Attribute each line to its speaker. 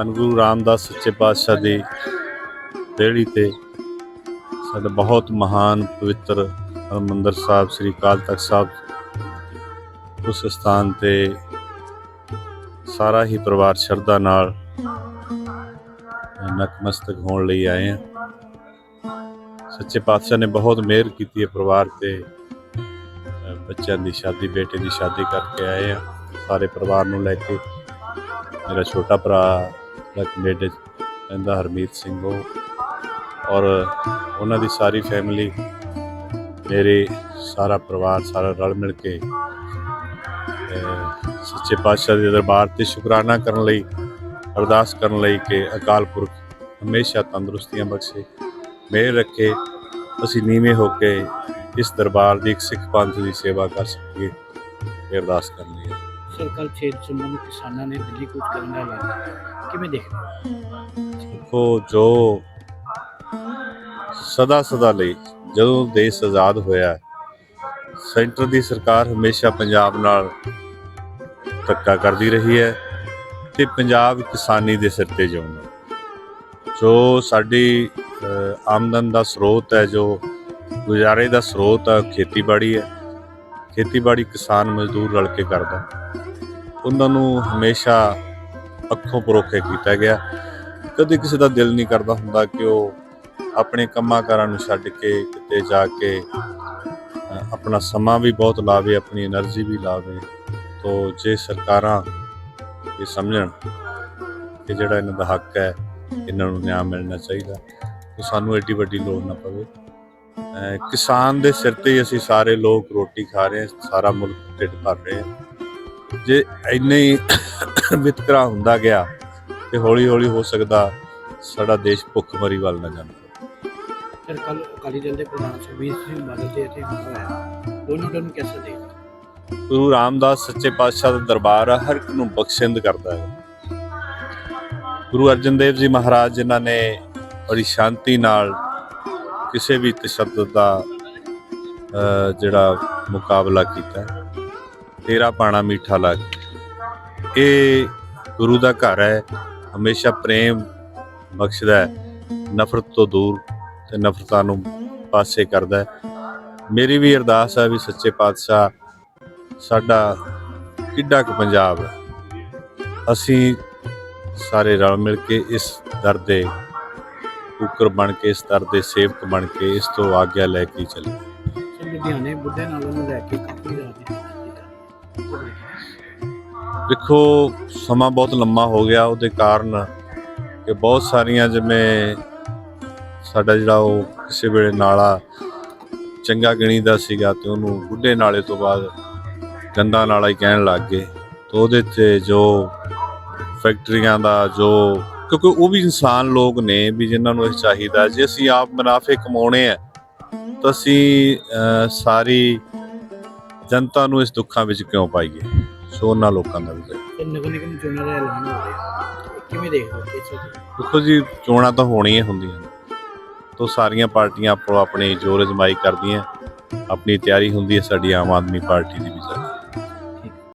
Speaker 1: ਧੰਨ ਗੁਰੂ ਰਾਮਦਾਸ ਸੱਚੇ ਪਾਤਸ਼ਾਹ ਦੀ ਦੇਹੜੀ ਤੇ ਸਾਡਾ ਬਹੁਤ ਮਹਾਨ, ਪਵਿੱਤਰ ਹਰਿਮੰਦਰ ਸਾਹਿਬ, ਸ੍ਰੀ ਅਕਾਲ ਤਖਤ ਸਾਹਿਬ ਉਸ ਸਥਾਨ ਤੇ ਸਾਰਾ ਹੀ ਪਰਿਵਾਰ ਸ਼ਰਧਾ ਨਾਲ ਨਤਮਸਤਕ ਹੋਣ ਲਈ ਆਏ ਹਾਂ। ਸੱਚੇ ਪਾਤਸ਼ਾਹ ਨੇ ਬਹੁਤ ਮਿਹਰ ਕੀਤੀ ਹੈ ਪਰਿਵਾਰ ਤੇ ਬੱਚਿਆਂ ਦੀ ਸ਼ਾਦੀ, ਬੇਟੇ ਦੀ ਸ਼ਾਦੀ ਕਰਕੇ ਆਏ ਆ ਸਾਰੇ ਪਰਿਵਾਰ ਨੂੰ ਲੈ ਕੇ ਮੇਰਾ ਛੋਟਾ ਭਰਾ ਜਿਹੜਾ ਕੈਨੇਡਾ 'ਚ ਰਹਿੰਦਾ ਹਰਮੀਤ ਸਿੰਘ ਉਹ ਔਰ ਉਹਨਾਂ ਦੀ ਸਾਰੀ ਫੈਮਿਲੀ ਮੇਰੇ ਸਾਰਾ ਪਰਿਵਾਰ ਸਾਰਾ ਰਲ ਮਿਲ ਕੇ ਸੱਚੇ ਪਾਤਸ਼ਾਹ ਦੇ ਦਰਬਾਰ ਤੇ ਸ਼ੁਕਰਾਨਾ ਕਰਨ ਲਈ ਅਰਦਾਸ ਕਰਨ ਲਈ ਕਿ ਅਕਾਲ ਪੁਰਖ ਹਮੇਸ਼ਾ ਤੰਦਰੁਸਤੀਆਂ ਬਖਸ਼ੇ ਮਿਹਰ ਰੱਖੇ ਅਸੀਂ ਨੀਵੇਂ ਹੋ ਕੇ ਇਸ ਦਰਬਾਰ ਦੀ ਇੱਕ ਸਿੱਖ ਪੰਥ ਦੀ ਸੇਵਾ ਕਰ ਸਕੀਏ ਇਹ ਅਰਦਾਸ ਕਰਨ ਲਈ
Speaker 2: ਸਰ ਕੱਲ 6 ਦਸੰਬਰ ਨੂੰ ਕਿਸਾਨਾਂ ਨੇ ਦਿੱਲੀ ਕੂਚ ਕਰਨ ਦਾ ਐਲਾਨ ਕਿਵੇਂ ਦੇਖਦੇ
Speaker 1: ਦੇਖੋ, ਜੋ ਸਦਾ ਸਦਾ ਲਈ ਜਦੋਂ ਦੇਸ਼ ਆਜ਼ਾਦ ਹੋਇਆ ਸੈਂਟਰ ਦੀ ਸਰਕਾਰ ਹਮੇਸ਼ਾ ਪੰਜਾਬ ਨਾਲ ਧੱਕਾ ਕਰਦੀ ਰਹੀ ਹੈ ਤੇ ਪੰਜਾਬ ਕਿਸਾਨੀ ਦੇ ਸਿਰ ਤੇ ਜਿਉਂਦਾ ਜੋ ਸਾਡੀ ਆਮਦਨ ਦਾ ਸਰੋਤ ਹੈ, ਜੋ ਗੁਜ਼ਾਰੇ ਦਾ ਸਰੋਤ ਹੈ ਖੇਤੀਬਾੜੀ ਹੈ। ਖੇਤੀਬਾੜੀ ਕਿਸਾਨ ਮਜ਼ਦੂਰ ਰਲ ਕੇ ਕਰਦਾ ਉਹਨਾਂ ਨੂੰ ਹਮੇਸ਼ਾ ਅੱਖੋਂ ਪਰੋਖੇ ਕੀਤਾ ਗਿਆ। ਕਦੇ ਕਿਸੇ ਦਾ ਦਿਲ ਨਹੀਂ ਕਰਦਾ ਹੁੰਦਾ ਕਿ ਉਹ ਆਪਣੇ ਕੰਮਾਂ ਕਾਰਾਂ ਨੂੰ ਛੱਡ ਕੇ ਕਿਤੇ ਜਾ ਕੇ ਆਪਣਾ ਸਮਾਂ ਵੀ ਬਹੁਤ ਲਾਵੇ, ਆਪਣੀ એનર્ਜੀ ਵੀ ਲਾਵੇ। ਤੋਂ ਜੇ ਸਰਕਾਰਾਂ ਇਹ ਸਮਝਣ ਕਿ ਜਿਹੜਾ ਇਹਨਾਂ ਦਾ ਹੱਕ ਹੈ, ਇਹਨਾਂ ਨੂੰ ਨਿਆਂ ਮਿਲਣਾ ਚਾਹੀਦਾ, ਤਾਂ ਸਾਨੂੰ ਐਡੀ ਵੱਡੀ ਲੋੜ ਨਾ ਪਵੇ। ਕਿਸਾਨ ਦੇ ਸਿਰ ਤੇ ਹੀ ਅਸੀਂ ਸਾਰੇ ਲੋਕ ਰੋਟੀ ਖਾ ਰਹੇ ਹਾਂ, ਸਾਰਾ ਮੁਲਕ ਢਿੱਡ ਭਰ ਰਿਹਾ। ਹੈ ਜੇ ਇੰਨੇ ਹੀ ਵਿਤਕਰਾ ਹੁੰਦਾ ਗਿਆ ਤੇ ਹੌਲੀ ਹੌਲੀ ਹੋ ਸਕਦਾ ਸਾਡਾ ਦੇਸ਼ ਭੁੱਖਮਰੀ ਵੱਲ ਨਾ ਜਾਂਦਾ।
Speaker 2: ਸਰ ਕੱਲ ਅਕਾਲੀ ਦਲ ਦੇ ਪ੍ਰਧਾਨ ਸੁਖਬੀਰ ਸਿੰਘ ਬਾਦਲ ਦੇ ਇੱਥੇ ਹੋਇਆ। ਦੋਨੋਂ ਨੂੰ ਕੈਸੇ ਦੇਖਦੇ? ਹੋ?
Speaker 1: ਗੁਰੂ ਰਾਮਦਾਸ ਸੱਚੇ ਪਾਤਸ਼ਾਹ ਦਾ ਦਰਬਾਰ ਆ ਹਰ ਇੱਕ ਨੂੰ ਬਖਸ਼ਿੰਦ ਕਰਦਾ ਹੈ। ਗੁਰੂ ਅਰਜਨ ਦੇਵ ਜੀ ਮਹਾਰਾਜ ਜਿਨ੍ਹਾਂ ਨੇ ਬੜੀ ਸ਼ਾਂਤੀ ਨਾਲ ਕਿਸੇ ਵੀ ਤਸ਼ੱਦਦ ਦਾ ਜਿਹੜਾ ਮੁਕਾਬਲਾ ਕੀਤਾ। ਤੇਰਾ ਪਾਣਾ ਮਿੱਠਾ ਲੱਗ। ਇਹ ਗੁਰੂ ਦਾ ਘਰ ਹੈ, ਹਮੇਸ਼ਾ ਪ੍ਰੇਮ ਬਖਸ਼ਦਾ ਹੈ, ਨਫ਼ਰਤ ਤੋਂ ਦੂਰ ਤੇ ਨਫ਼ਰਤਾਂ ਨੂੰ ਪਾਸੇ ਕਰਦਾ ਮੇਰੀ ਵੀ ਅਰਦਾਸ ਹੈ ਵੀ ਸੱਚੇ ਪਾਤਸ਼ਾਹ ਸਾਡਾ ਕਿੱਡਾ ਕੁ ਪੰਜਾਬ ਹੈ। ਅਸੀਂ ਸਾਰੇ ਰਲ ਮਿਲ ਕੇ ਇਸ ਦਰ ਦੇ ਕੁੱਕਰ ਬਣ ਕੇ, ਇਸ ਦਰ ਦੇ ਸੇਵਕ ਬਣ ਕੇ ਇਸ ਤੋਂ ਆਗਿਆ ਲੈ ਕੇ ਚੱਲੇ
Speaker 2: ਲੁਧਿਆਣੇ ਬੁੱਢੇ ਨਾਲੋਂ ਨੂੰ ਲੈ ਕੇ ਕਾਫੀ ਰਾਜਨੀਤੀ
Speaker 1: ਦੇਖੋ, ਸਮਾਂ ਬਹੁਤ ਲੰਮਾ ਹੋ ਗਿਆ ਉਹਦੇ ਕਾਰਨ ਕਿ ਬਹੁਤ ਸਾਰੀਆਂ ਜਿਵੇਂ ਸਾਡਾ ਜਿਹੜਾ ਉਹ ਕਿਸੇ ਵੇਲੇ ਨਾਲਾ ਚੰਗਾ ਗਿਣੀਦਾ ਸੀਗਾ ਤੇ ਉਹਨੂੰ ਬੁੱਢੇ ਨਾਲੇ ਤੋਂ ਬਾਅਦ ਗੰਦਾ ਨਾਲਾ ਹੀ ਕਹਿਣ ਲੱਗ ਗਏ। ਤੇ ਉਹਦੇ ਤੇ ਜੋ ਫੈਕਟਰੀਆਂ ਦਾ ਜੋ ਕਿਉਂਕਿ ਉਹ ਵੀ ਇਨਸਾਨ ਲੋਕ ਨੇ ਵੀ ਜਿਨ੍ਹਾਂ ਨੂੰ ਇਹ ਚਾਹੀਦਾ, ਜੇ ਅਸੀਂ ਆਪ ਮੁਨਾਫੇ ਕਮਾਉਣੇ ਆ ਤਾਂ ਅਸੀਂ ਸਾਰੀ ਜਨਤਾ ਨੂੰ ਇਸ ਦੁੱਖਾਂ ਵਿੱਚ ਕਿਉਂ ਪਾਈਏ? ਸੋ ਉਹਨਾਂ ਲੋਕਾਂ ਦਾ ਵੀ ਹੈ।
Speaker 2: ਸਰ ਨਗਰ ਨਿਗਮ ਚੋਣਾਂ ਦਾ ਐਲਾਨ ਹੋ ਰਿਹਾ। ਕਿਵੇਂ ਦੇਖਦੇ ਹੋ ਕਿਸ
Speaker 1: ਦੇਖੋ ਜੀ ਚੋਣਾਂ ਤਾਂ ਹੋਣੀਆਂ ਹੁੰਦੀਆਂ ਨੇ। ਤੋਂ ਸਾਰੀਆਂ ਪਾਰਟੀਆਂ ਆਪੋ ਆਪਣੀ ਜੋਰ ਅਜਮਾਈ ਕਰਦੀਆਂ। ਆਪਣੀ ਤਿਆਰੀ ਹੁੰਦੀ ਹੈ ਸਾਡੀ ਆਮ ਆਦਮੀ ਪਾਰਟੀ ਦੀ ਵੀ।